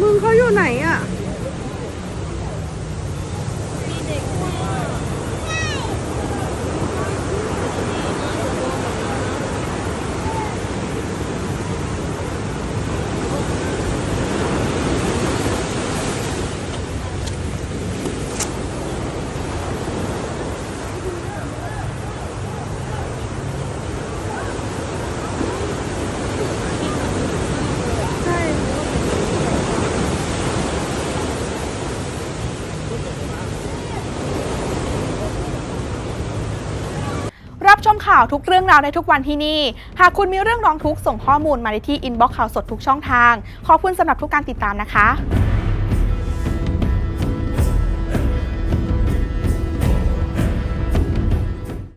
มึงเขาอยู่ไหนอะ รับชมข่าวทุกเรื่องราวในทุกวันที่นี่ หากคุณมีเรื่องร้องทุกข์ส่งข้อมูลมาได้ที่อินบ็อกซ์ข่าวสดทุกช่องทาง ขอบคุณสำหรับทุกการติดตามนะคะ